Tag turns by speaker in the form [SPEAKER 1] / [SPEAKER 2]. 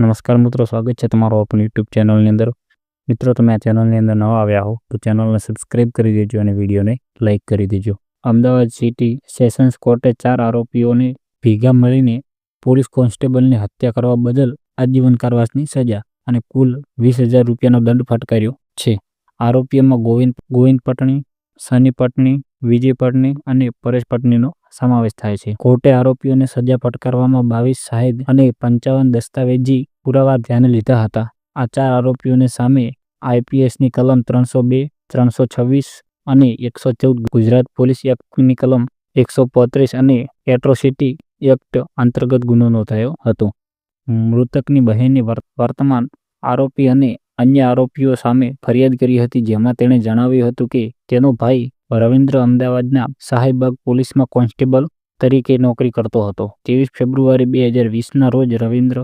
[SPEAKER 1] નમસ્કાર મિત્રો, સ્વાગત છે તમારો આપણી યુટ્યુબ ચેનલની અંદર. મિત્રો, તમે આ ચેનલની અંદર નવા આવ્યા હો, તો ચેનલને સબસ્ક્રાઈબ કરી દેજો અને વિડીયોને લાઇક કરી દેજો. અમદાવાદ સિટી સેશન્સ કોર્ટે ચાર આરોપીઓને ભેગા મળીને પોલીસ કોન્સ્ટેબલની હત્યા કરવા બદલ આજીવન કારાવાસની સજા અને કુલ વીસ હજાર રૂપિયાનો દંડ ફટકાર્યો છે. આરોપીઓમાં ગોવિંદ ગોવિંદ પટણી, સની પટણી, વિજય પટણી અને પરેશ પટણીનો સમાવેશ થાય છે. કોર્ટે આરોપીઓને સજા ફટકારવામાં બાવીસ સાહેબ અને પંચાવન દસ્તાવેજી પુરાવા ધ્યાને લીધા હતા. આ ચાર આરોપીઓને સામે આઈપીએસની કલમ ત્રણસો બે, ત્રણસો છવ્વીસ અને એકસો ચૌદ, ગુજરાત પોલીસ એક્ટની કલમ એકસો પોત્રીસ અને એટ્રોસિટી એક્ટ અંતર્ગત ગુનો નોંધાયો હતો. મૃતકની બહેને વર્તમાન આરોપી અને અન્ય આરોપીઓ સામે ફરિયાદ કરી હતી, જેમાં તેણે જણાવ્યું હતું કે તેનો ભાઈ રવિન્દ્ર અમદાવાદના સાહેબબાગ પોલીસમાં કોન્સ્ટેબલ તરીકે નોકરી કરતો હતો. ત્રેવીસ ફેબ્રુઆરી બે હજાર વીસના રોજ રવિન્દ્ર